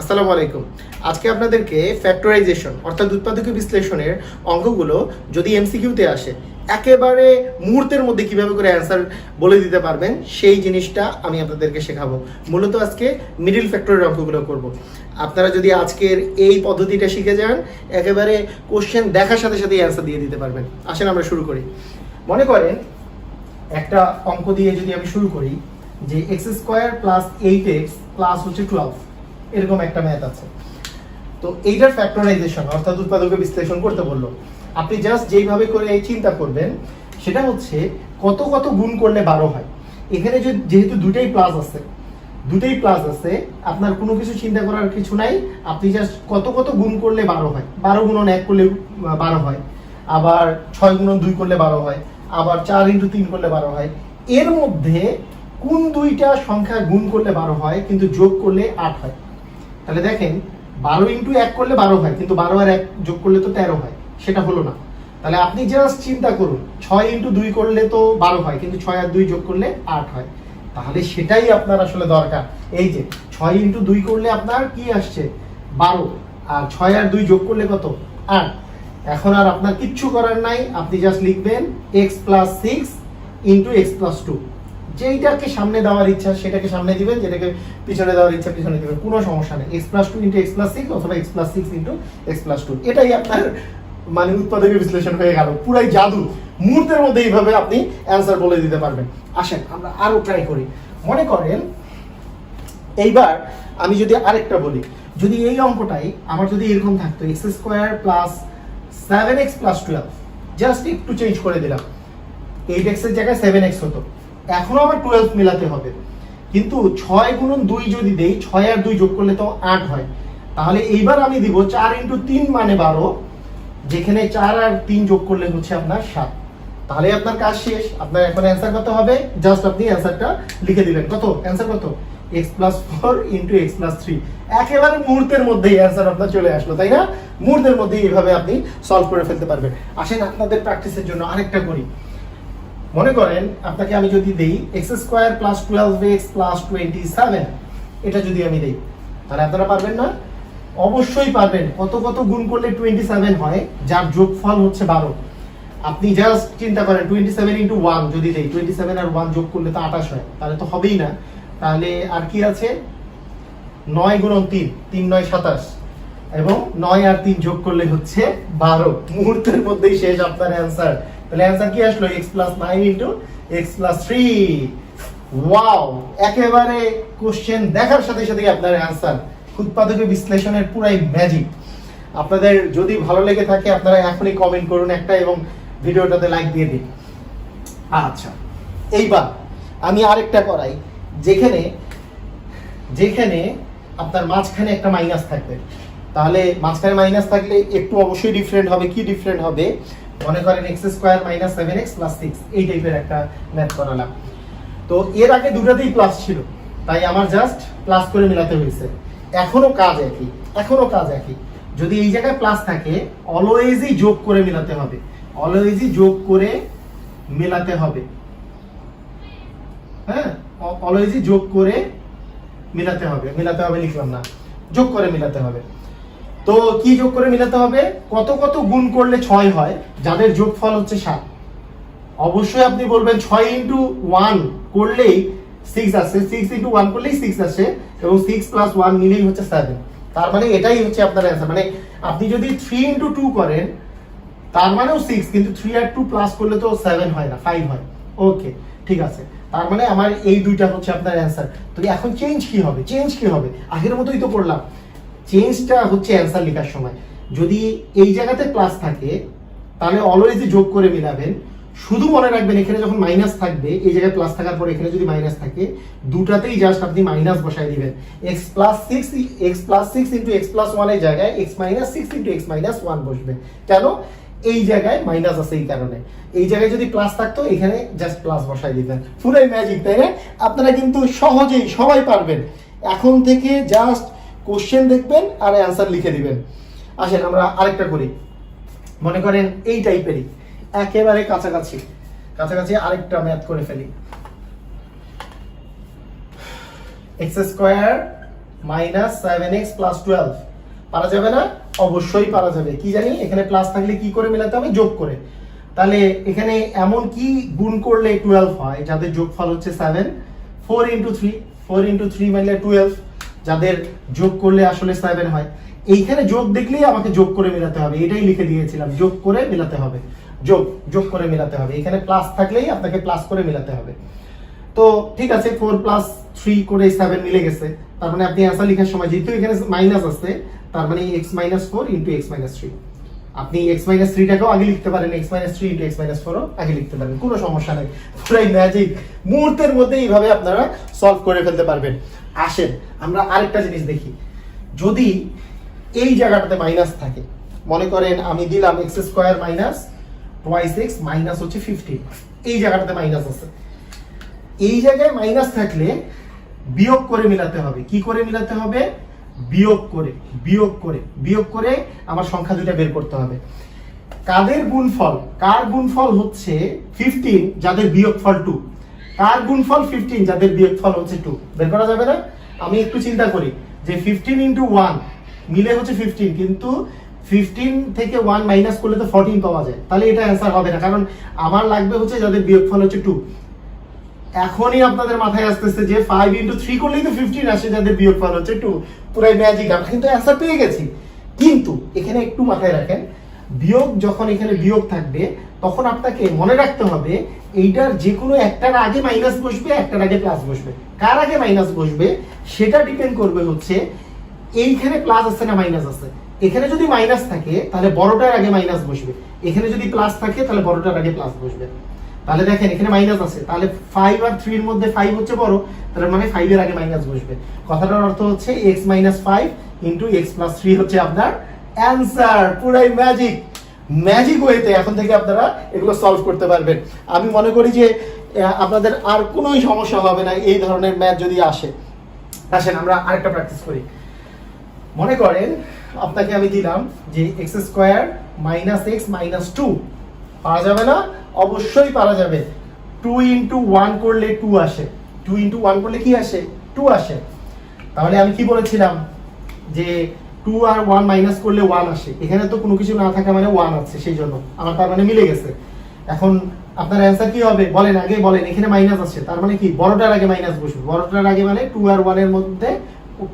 আসসালামু আলাইকুম। আজকে আপনাদেরকে ফ্যাক্টরাইজেশন অর্থাৎ উৎপাদকীয় বিশ্লেষণের অঙ্কগুলো যদি এমসিকিউতে আসে, একেবারে মুহূর্তের মধ্যে কীভাবে করে অ্যান্সার বলে দিতে পারবেন, সেই জিনিসটা আমি আপনাদেরকে শেখাবো। মূলত আজকে মিডিল ফ্যাক্টরের অঙ্কগুলো করব। আপনারা যদি আজকের এই পদ্ধতিটা শিখে যান, একেবারে কোশ্চেন দেখার সাথে সাথে অ্যান্সার দিয়ে দিতে পারবেন। আসেন আমরা শুরু করি। মনে করেন, একটা অঙ্ক দিয়ে যদি আমি শুরু করি, যে x square plus eight x plus হচ্ছে টুয়েলভ এরকম একটা ম্যাথ আছে। তো এইটার ফ্যাক্টরাইজেশন অর্থাৎ উৎপাদকে বিশ্লেষণ করতে বলল। আপনি জাস্ট যেইভাবে করে এই চিন্তা করবেন, সেটা হচ্ছে কত কত গুণ করলে বারো হয়। এখানে যেহেতু দুটাই প্লাস আছে দুটাই প্লাস আছে, আপনার কোনো কিছু চিন্তা করার কিছু নাই। আপনি জাস্ট কত কত গুণ করলে বারো হয়। বারো গুণন এক করলে বারো হয়। আবার ছয় গুণন দুই করলে বারো হয়। আবার চার ইন্টু তিন করলে বারো হয়। এর মধ্যে কোন দুইটা সংখ্যা গুণ করলে বারো হয়, কিন্তু যোগ করলে আট হয়। তাহলে দেখেন, বারো ইন্টু এক করলে বারো হয়, কিন্তু বারো আর এক যোগ করলে তো তেরো হয়, সেটা হলো না। তাহলে আপনি জাস্ট চিন্তা করুন, ছয় ইন্টু দুই করলে তো বারো হয়, কিন্তু ছয় আর দুই যোগ করলে আট হয়। তাহলে সেটাই আপনার আসলে দরকার। এই যে, ছয় ইন্টু দুই করলে আপনার কি আসছে? বারো। আর ছয় আর দুই যোগ করলে কত? আট। এখন আর আপনার কিচ্ছু করার নাই, আপনি জাস্ট লিখবেন x plus six into x plus two যেইটাকে সামনে দেওয়ার ইচ্ছা, সেটাকে সামনে দিবেন, যেটাকে পিছনে দেওয়ার ইচ্ছা, পিছনে দিবেন। কোনো সমস্যা নেই। X plus two into x plus six অথবা x plus six into x plus two এটাই আপনার মানে উৎপাদকের বিশ্লেষণ হয়ে গেল। পুরাই জাদু। মুহূর্তের মধ্যে এইভাবে আপনি অ্যান্সার বলে দিতে পারবেন। আসেন, আমরা আরও ট্রাই করি। মনে করেন, এইবার আমি যদি আরেকটা বলি। যদি এই অঙ্কটাই আমার যদি এরকম থাকতো x square plus seven x plus twelve just একটু চেঞ্জ করে দিলাম। এইট এক্সের জায়গায় সেভেন এক্স হতো। এখনও আবার টুয়েলভ মেলাতে হবে। কিন্তু ছয় গুণন দুই যদি দেই, ছয় আর দুই যোগ করলে তো আট হয়। তাহলে এইবার আমি দিব চার ইন্টু তিন মানে বারো, যেখানে চার আর তিন যোগ করলে হচ্ছে আপনার সাত। তাহলে আপনার কাজ শেষ। আপনার এখন অ্যান্সার কত হবে। জাস্ট আপনি অ্যান্সারটা লিখে দিলেন কত? অ্যান্সার কত? X plus four into x plus three একেবারে মুহূর্তের মধ্যেই অ্যান্সার আপনার চলে আসলো, তাই না? মুহূর্তের মধ্যেই এইভাবে আপনি সলভ করে ফেলতে পারবেন। আসেন আপনাদের প্র্যাকটিসের জন্য আরেকটা করি। মনে করেন, আপনাকে আমি যদি দেই x square plus twelve x plus twenty seven এটা যদি আমি দেই, তাহলে আপনারা পারবেন না? অবশ্যই পারবেন। কত কত গুণ করলে টোয়েন্টি সেভেন হয়? যার যোগফল হচ্ছে বারো। আপনি জাস্ট চিন্তা করেন টোয়েন্টি সেভেন ইন্টু ওয়ান যদি দেই টোয়েন্টি সেভেন আর ওয়ান যোগ করলে তো আঠাশ হয়, তাহলে তো হবেই না। তাহলে আর কি আছে? নয় গুণন তিন তিন নয় সাতাশ। এবং নয় আর তিন যোগ করলে হচ্ছে বারো। মুহূর্তের মধ্যেই শেষ আপনার অ্যান্সার তাহলে অ্যান্সার কি আসলো? X plus nine into x plus three wow একেবারে কোশ্চেন দেখার সাথে সাথে আপনার অ্যান্সার উৎপাদকের বিশ্লেষণের পুরাই ম্যাজিক আপনাদের যদি ভালো লেগে থাকে, আপনারা এখনই কমেন্ট করুন একটা এবং ভিডিওটাতে লাইক দিয়ে দিন। আচ্ছা এইবার আমি আরেকটা করাই। যেখানে যেখানে আপনার মাঝখানে একটা মাইনাস থাকবে। তাহলে মাঝখানে মাইনাস থাকলে একটু অবশ্যই ডিফারেন্ট হবে। কি ডিফারেন্ট হবে? মনে করেন x square minus seven x plus six এই টাইপের একটা ম্যাথ করালাম তো এর আগে দুটাতেই প্লাস ছিল, তাই আমার জাস্ট প্লাস করে মেলাতে হয়েছে। এখনও কাজ একই, এখনও কাজ একই। যদি এই জায়গায় প্লাস থাকে অলওয়েজই যোগ করে মেলাতে হবে। অলওয়েজই যোগ করে মেলাতে হবে। হ্যাঁ? অলওয়েজই যোগ করে মেলাতে হবে। মেলাতে হবে লিখলাম না। যোগ করে মেলাতে হবে। তো কি যোগ করে মিলাতে হবে? কত কত গুণ করলে ছয় হয়? যাদের যোগফল হচ্ছে সাত। অবশ্যই আপনি বলবেন ছয় ইন্টু ওয়ান করলেই সিক্স আসে। সিক্স ইন্টু ওয়ান করলেই সিক্স আসে এবং সিক্স প্লাস ওয়ান মিলেই হচ্ছে সেভেন তার মানে এটাই হচ্ছে আপনার অ্যান্সার মানে আপনি যদি থ্রি ইন্টু টু করেন, তার মানেও সিক্স কিন্তু থ্রি আর টু প্লাস করলে তো সেভেন হয় না ফাইভ হয়। ওকে ঠিক আছে। তার মানে আমার এই দুইটা হচ্ছে আপনার অ্যান্সার তো এখন চেঞ্জ কি হবে? চেঞ্জ কি হবে? আগের মতোই তো করলাম। চেঞ্জটা হচ্ছে অ্যান্সার লেখার সময়। যদি এই জায়গাতে প্লাস থাকে, তাহলে অলওয়েজই যোগ করে মিলাবেন। শুধু মনে রাখবেন, এখানে যখন মাইনাস থাকবে, এই জায়গায় প্লাস থাকার পর এখানে যদি মাইনাস থাকে, দুটাতেই জাস্ট আপনি মাইনাস বসাই দিবেন। X plus six x plus six into x plus ওয়ানের জায়গায় x minus six into x minus one বসবে। কেন? এই জায়গায় মাইনাস আছে এই কারণে। এই জায়গায় যদি প্লাস থাকতো, এখানে জাস্ট প্লাস বসাই দিতেন। পুরাই ম্যাজিক তাই না? আপনারা কিন্তু সহজেই সবাই পারবেন। এখন থেকে জাস্ট কোশ্চেন দেখবেন আর অ্যান্সার লিখে দিবেন। আসেন, আমরা আরেকটা করি। মনে করেন এই টাইপেরই একেবারে কাছাকাছি। কাছাকাছি আরেকটা ম্যাথ করে ফেলি। X square minus seven x plus twelve পারা যাবে না? অবশ্যই পারা যাবে। কি জানি? এখানে প্লাস থাকলে কি করে মেলাতে হবে? যোগ করে। তাহলে এখানে এমন কি গুণ করলে টুয়েলভ হয়? যাদের যোগফল হচ্ছে seven four into three four into three মানে টুয়েলভ যাদের যোগ করলে আসলে সেভেন হয়। এইখানে যোগ দেখলেই আমাকে যোগ করে মেলাতে হবে, এটাই লিখে দিয়েছিলাম, যোগ করে মেলাতে হবে। যোগ যোগ করে মেলাতে হবে। এখানে প্লাস থাকলেই আপনাকে প্লাস করে মেলাতে হবে। তো ঠিক আছে ফোর প্লাস থ্রি করে সেভেন মিলে গেছে। তার মানে আপনি অ্যান্সার লেখার সময় যেহেতু এখানে মাইনাস আছে, তার মানে x minus four into x minus three আপনি এক্স মাইনাস থ্রিটাকেও আগে লিখতে পারেন x minus three into x minus ফোরও আগে লিখতে পারেন, কোনো সমস্যা নেই। পুরাই ম্যাজিক মুহূর্তের মধ্যে এইভাবে আপনারা সলভ করে ফেলতে পারবেন। আসেন, আমরা আরেকটা জিনিস দেখি। যদি এই জায়গাটাতে মাইনাস থাকে, মনে করেন আমি দিলাম x square minus y six minus হচ্ছে ফিফটিন এই জায়গাটাতে মাইনাস আছে। এই জায়গায় মাইনাস থাকলে বিয়োগ করে মিলাতে হবে। কি করে মিলাতে হবে? বিয়োগ করে বিয়োগ করে বিয়োগ করে আমার সংখ্যা দুটা বের করতে হবে। কাদের গুণফল? কার গুণফল হচ্ছে ফিফটিন যাদের বিয়োগফল টু কার গুণফল ফিফটিন যাদের বিয়োগফল হচ্ছে টু বের করা যাবে না? আমি একটু চিন্তা করি যে ফিফটিন ইন্টু ওয়ান মিলে হচ্ছে ফিফটিন কিন্তু ফিফটিন থেকে ওয়ান মাইনাস করলে তো ফোরটিন পাওয়া যায়। তাহলে এটা অ্যান্সার হবে না, কারণ আমার লাগবে হচ্ছে যাদের বিয়োগফল হচ্ছে টু এখনই আপনাদের মাথায় আসতেছে যে ফাইভ ইন্টু থ্রি করলেই তো ফিফটিন আসে যাদের বিয়োগ ফল হচ্ছে টু পুরাই ম্যাজিক আমরা কিন্তু অ্যান্সার পেয়ে গেছি। কিন্তু এখানে একটু মাথায় রাখেন, বিয়োগ যখন এখানে বিয়োগ থাকবে তখন আপনাকে মনে রাখতে হবে, এইটার যে কোনো একটার আগে মাইনাস বসবে, একটার আগে প্লাস বসবে। কার আগে মাইনাস বসবে, সেটা ডিপেন্ড করবে হচ্ছে, এইখানে প্লাস আছে না মাইনাস আছে? এখানে যদি মাইনাস থাকে, তাহলে বড়টার আগে মাইনাস বসবে। এখানে যদি প্লাস থাকে, তাহলে বড়টার আগে প্লাস বসবে। তাহলে দেখেন, এখানে মাইনাস আছে। তাহলে ফাইভ আর থ্রির মধ্যে ফাইভ হচ্ছে বড়, তার মানে ফাইভ এর আগে মাইনাস বসবে। কথাটার অর্থ হচ্ছে x minus five into x plus three হচ্ছে আপনার অ্যান্সার পুরাই ম্যাজিক ম্যাজিক ওয়েতে এখন থেকে আপনারা এগুলো সলভ করতে পারবেন। আমি মনে করি যে আপনাদের আর কোনোই সমস্যা হবে না এই ধরনের ম্যাথ যদি আসে। আসেন, আমরা আরেকটা প্র্যাকটিস করি। মনে করেন, আপনাকে আমি দিলাম যে x square minus x minus two পারা যাবে না, অবশ্যই পারা যাবে। টু ইন্টু ওয়ান করলে টু আসে। টু ইন্টু ওয়ান করলে কি আসে? টু আসে। তাহলে আমি কি বলেছিলাম? যে টু আর ওয়ান মাইনাস করলে ওয়ান আসে। এখানে তো কোনো কিছু না থাকা মানে ওয়ান আছে, সেই জন্য। আমার তার মানে মিলে গেছে। এখন আপনার অ্যান্সার কি হবে? বলেন, আগে বলেন, এখানে মাইনাস আছে তার মানে কি? বড়টার আগে মাইনাস বসবে। বড়টার আগে মানে টু আর ওয়ানের মধ্যে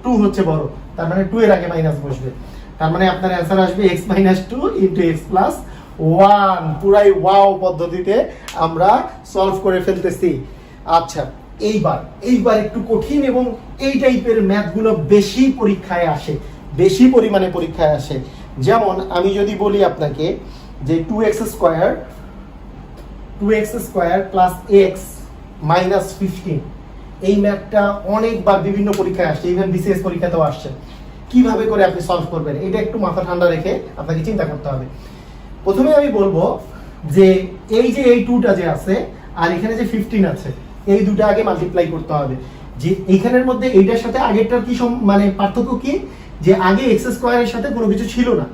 টু হচ্ছে বড়। তার মানে টু এর আগে মাইনাস বসবে। তার মানে আপনার অ্যান্সার আসবে x minus two into x plus one পুরাই ওয়াও পদ্ধতিতে আমরা সলভ করে ফেলতেছি। আচ্ছা এইবার এইবার একটু কঠিন এবং এই টাইপের ম্যাথগুলো বেশি পরীক্ষায় আসে। বেশি পরিমাণে পরীক্ষায় আসে। যেমন, আমি যদি বলি আপনাকে যে two x square two x square plus x minus fifteen এই ম্যাথটা অনেকবার বিভিন্ন পরীক্ষায় আসছে ইভেন বিসিএস পরীক্ষাতেও আসছে। কীভাবে করে আপনি সলভ করবেন, এটা একটু মাথা ঠান্ডা রেখে আপনাকে চিন্তা করতে হবে। প্রথমে আমি বলব যে এই যে এই টুটা যে আছে, আর এখানে যে ফিফটিন আছে, এই দুটো আগে মাল্টিপ্লাই করতে হবে। যে এইখানের মধ্যে এইটার সাথে আগেরটার কি মানে পার্থক্য কি? যে আগে এক্স স্কোয়ারের সাথে কোনো কিছু ছিল না।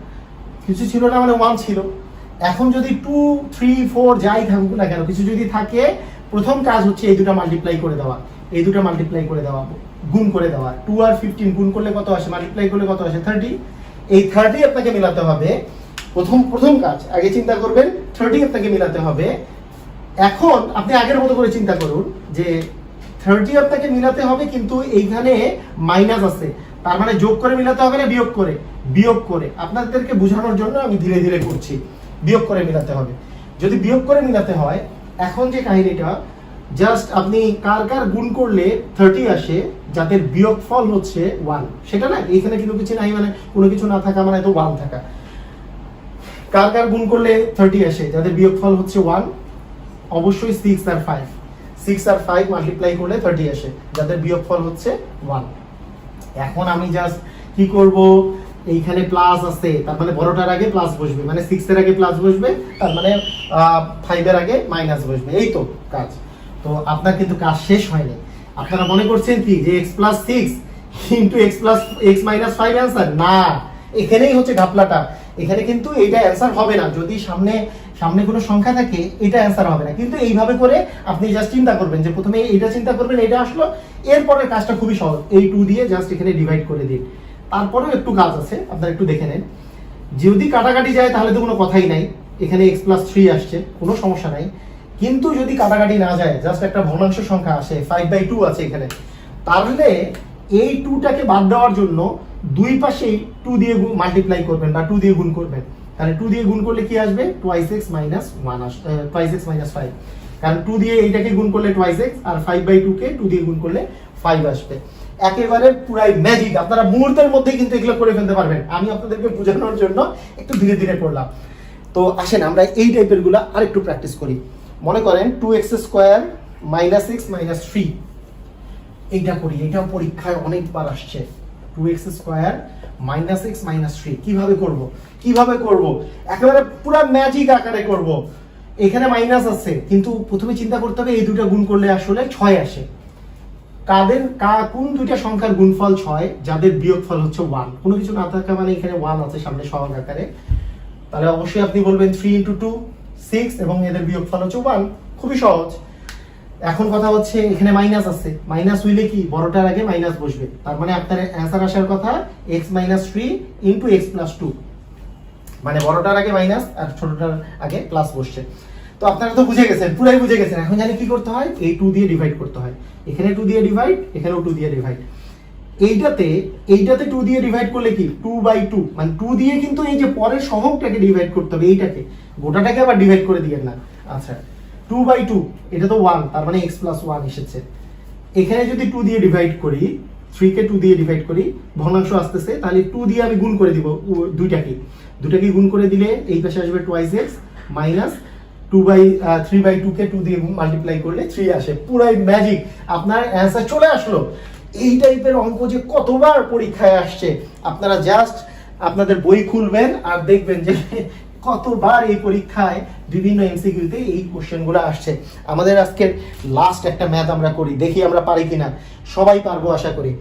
কিছু ছিল না মানে ওয়ান ছিল। এখন যদি টু থ্রি ফোর যাই থাকুক না কেন, কিছু যদি থাকে, প্রথম কাজ হচ্ছে এই দুটো মাল্টিপ্লাই করে দেওয়া। এই দুটো মাল্টিপ্লাই করে দেওয়া, গুণ করে দেওয়া। টু আর ফিফটিন গুণ করলে কত আসে? মাল্টিপ্লাই করলে কত আসে? থার্টি এই থার্টি আপনাকে মেলাতে হবে প্রথম প্রথম কাজ। আগে চিন্তা করবেন থার্টি আপনাকে মিলাতে হবে। এখন আপনি আগের মতো করে চিন্তা করুন যে থার্টি আপনাকে মিলাতে হবে কিন্তু এইখানে মাইনাস আছে। তার মানে যোগ করে মিলাতে হবে না বিয়োগ করে? বিয়োগ করে। আপনাদেরকে বোঝানোর জন্য আমি ধীরে ধীরে করছি। বিয়োগ করে মিলাতে হবে। যদি বিয়োগ করে মিলাতে হয়, এখন যে কাহিনীটা জাস্ট আপনি কার কার গুণ করলে থার্টি আসে, যাদের বিয়োগ ফল হচ্ছে ওয়ান সেটা না এইখানে কিন্তু কিছু নাই মানে কোনো কিছু না থাকা মানে তো ওয়ান থাকা। কার কার গুণ করলে থার্টি আসে, যাদের বিয়োগ ফল হচ্ছে ওয়ান অবশ্যই সিক্স আর ফাইভ সিক্স আর ফাইভ মাল্টিপ্লাই করলে থার্টি আসে, যাদের বিয়োগ ফল হচ্ছে ওয়ান এখন আমি জাস্ট কি করব? এইখানে প্লাস আছে, তার মানে বড়টার আগে প্লাস বসবে মানে সিক্স এর আগে প্লাস বসবে, তার মানে ফাইভ এর আগে মাইনাস বসবে, এই তো কাজ। তো আপনার কিন্তু কাজ শেষ হয়নি। আপনারা মনে করছেন কি যে x plus six into x plus x minus five answer না। এখানেই হচ্ছে ঘাপলাটা। এখানে কিন্তু এইটা অ্যান্সার হবে না। যদি সামনে সামনে কোনো সংখ্যা থাকে, এটা অ্যান্সার হবে না। কিন্তু এইভাবে করে আপনি জাস্ট চিন্তা করবেন যে প্রথমে এইটা চিন্তা করবেন, এটা আসলো এরপরে কাজটা খুবই সহজ। এই টু দিয়ে জাস্ট এখানে ডিভাইড করে দিন। তারপরেও একটু কাজ আছে, আপনারা একটু দেখে নেন। যদি কাটাকাটি যায়, তাহলে তো কোনো কথাই নাই। এখানে এক্স প্লাস থ্রি আসছে, কোনো সমস্যা নাই। কিন্তু যদি কাটাকাটি না যায় জাস্ট একটা ভগ্নাংশ সংখ্যা আসে ফাইভ বাই টু আছে এখানে, তাহলে এই টুটাকে বাদ দেওয়ার জন্য দুই পাশেই টু দিয়ে মাল্টিপ্লাই করবেন বা টু দিয়ে গুণ করবেন। তাহলে টু দিয়ে গুণ করলে কি আসবে? Twice x minus one as twice x minus five কারণ টু দিয়ে এইটাকে গুণ করলে টোয়াইস এক্স আর ফাইভ বাই টু কে টু দিয়ে গুণ করলে ফাইভ আসবে। একেবারে পুরাই ম্যাজিক আপনারা মুহূর্তের মধ্যে কিন্তু এগুলো করে ফেলতে পারবেন। আমি আপনাদেরকে বোঝানোর জন্য একটু ধীরে ধীরে করলাম। তো আসেন আমরা এই টাইপেরগুলা আরেকটু প্র্যাকটিস করি। মনে করেন two x square minus six minus three এইটা করি। এটা পরীক্ষায় অনেকবার আসছে। Two x square minus x minus three কীভাবে করব? কীভাবে করব? একেবারে পুরো ম্যাজিক আকারে করব। এখানে মাইনাস আছে, কিন্তু প্রথমে চিন্তা করতে হবে এই দুটো গুণ করলে আসলে ছয় আসে। কাদের, কা, কোন দুইটা সংখ্যার গুণফল ছয়? যাদের বিয়োগফল হচ্ছে ওয়ান কোনো কিছু না থাকা মানে এখানে ওয়ান আছে সামনে সহগ আকারে। তাহলে অবশ্যই আপনি বলবেন থ্রি ইন্টু টু সিক্স এবং এদের বিয়োগফল হচ্ছে ওয়ান খুবই সহজ। এখন কথা হচ্ছে এখানে মাইনাস আছে। মাইনাস হইলে কি? বড়টার আগে মাইনাস বসবে। তার মানে আপনার অ্যান্সার আসার কথা x minus three into x plus two মানে বড়টার আগে মাইনাস আর ছোটটার আগে প্লাস বসছে। তো আপনারা তো বুঝে গেছেন, পুরাই বুঝে গেছেন। এখন জানি কি করতে হয়? এই টু দিয়ে ডিভাইড করতে হয়। এখানে টু দিয়ে ডিভাইড এখানেও টু দিয়ে ডিভাইড এইটাতে এইটাতে টু দিয়ে ডিভাইড করলে কি? টু বাই টু মানে টু দিয়ে কিন্তু এই যে পরের সহগটাকে ডিভাইড করতে হবে, এইটাকে। গোটাটাকে আবার ডিভাইড করে দিয়েন না। আচ্ছা। টু বাই টু এটা তো ওয়ান তার মানে এক্স প্লাস ওয়ান এসেছে। এখানে যদি টু দিয়ে ডিভাইড করি থ্রি কে টু দিয়ে ডিভাইড করি, ভগ্নাংশ আসতেছে, তাহলে টু দিয়ে আমি গুণ করে দিব দুইটাকে। দুটাকে গুণ করে দিলে এই পাশে আসবে twice x minus two by three by two K two দিয়ে মাল্টিপ্লাই করলে থ্রি আসে। পুরাই ম্যাজিক আপনার অ্যান্সার চলে আসলো। এই টাইপের অঙ্ক যে কতবার পরীক্ষায় আসছে, আপনারা জাস্ট আপনাদের বই খুলবেন আর দেখবেন যে কতবার এই পরীক্ষায় বিভিন্ন এমসিকিউতে এই কোশ্চেনগুলো আসছে? আমাদের আজকের লাস্ট একটা ম্যাথ আমরা করি, দেখি আমরা পারি কিনা। সবাই পারব আশা করি।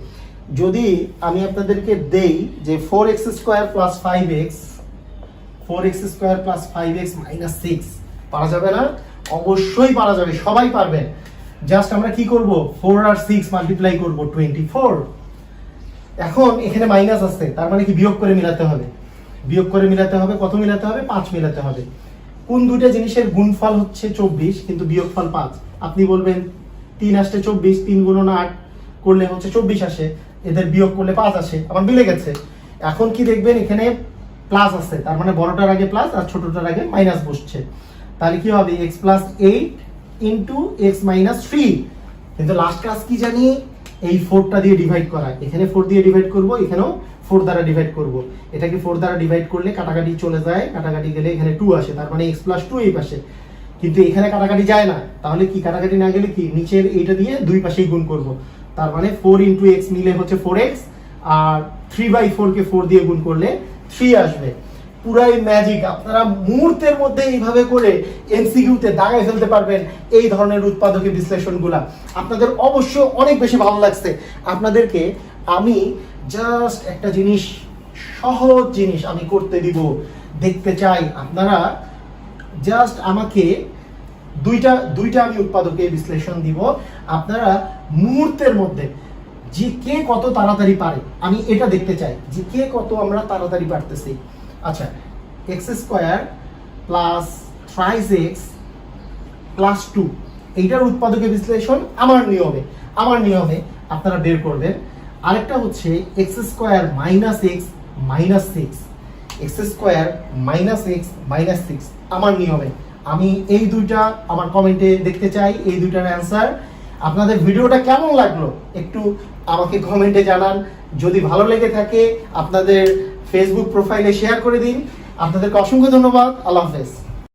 যদি আমি আপনাদেরকে দেই যে four x square plus five x four x square plus five x minus six পারা যাবে না? অবশ্যই পারা যাবে, সবাই পারবেন জাস্ট আমরা কি করব? ফোর আর সিক্স মাল্টিপ্লাই করব টোয়েন্টি ফোর এখন এখানে মাইনাস আছে, তার মানে কি বিয়োগ করে মিলাতে হবে। বিয়োগ করে মিলাতে হবে, কত মিলাতে হবে? পাঁচ মিলাতে হবে। কোন দুইটা জিনিসের গুণফল হচ্ছে চব্বিশ, কিন্তু বিয়োগফল পাঁচ? আপনি বলবেন, তিন আসছে চব্বিশ, তিন গুণন আট করলে হচ্ছে চব্বিশ আসে, এদের বিয়োগ করলে পাঁচ আসে, আমার মিলে গেছে। এখন কি দেখবেন, এখানে প্লাস আছে, তার মানে বড়টার আগে প্লাস আর ছোটটার আগে মাইনাস বসছে। তাহলে কি হবে? X plus eight into x minus three কিন্তু লাস্ট ক্লাস কি জানি? এই ফোরটা দিয়ে ডিভাইড করা। এখানে ফোর দিয়ে ডিভাইড করব, এখানেও ফোর দ্বারা ডিভাইড করব। এটাকে ফোর দ্বারা ডিভাইড করলে কাটাকাটি চলে যায়, কাটাকাটি গেলে এখানে টু আসে, তার মানে এক্স প্লাস টু এই পাশে। কিন্তু এখানে কাটাকাটি যায় না, তাহলে কি, কাটাকাটি না গেলে কি, নিচের এইটা দিয়ে দুই পাশেই গুণ করব। তার মানে ফোর ইন্টু এক্স মিলে হচ্ছে ফোর এক্স আর থ্রি বাই ফোরকে ফোর দিয়ে গুণ করলে থ্রি আসবে। পুরাই ম্যাজিক আপনারা মুহূর্তের মধ্যে এইভাবে করে এমসিকিউতে দাগায় ফেলতে পারবেন এই ধরনের উৎপাদকের বিশ্লেষণগুলা। আপনাদের অবশ্য অনেক বেশি ভালো লাগছে। আপনাদেরকে আমি জাস্ট একটা জিনিস, সহজ জিনিস আমি করতে দিব, দেখতে চাই। আপনারা জাস্ট আমাকে দুইটা দুইটা আমি উৎপাদকে বিশ্লেষণ দিব। আপনারা মুহূর্তের মধ্যে যে কে কত তাড়াতাড়ি পারে, আমি এটা দেখতে চাই। যে কে কত আমরা তাড়াতাড়ি পারতেছি। আচ্ছা x square plus thrice x plus two এইটার উৎপাদকের বিশ্লেষণ আমার নিয়মে আমার নিয়মে আপনারা বের করবেন। আরেকটা হচ্ছে x square minus x minus six x square minus x minus six আমার নিয়মে। আমি এই দুইটা আমার কমেন্টে দেখতে চাই, এই দুইটার অ্যান্সার আপনাদের ভিডিওটা কেমন লাগল একটু আমাকে কমেন্টে জানান। যদি ভালো লেগে থাকে, আপনাদের ফেসবুক প্রোফাইলে শেয়ার করে দিন। আপনাদেরকে অসংখ্য ধন্যবাদ। আল্লাহ হাফেজ।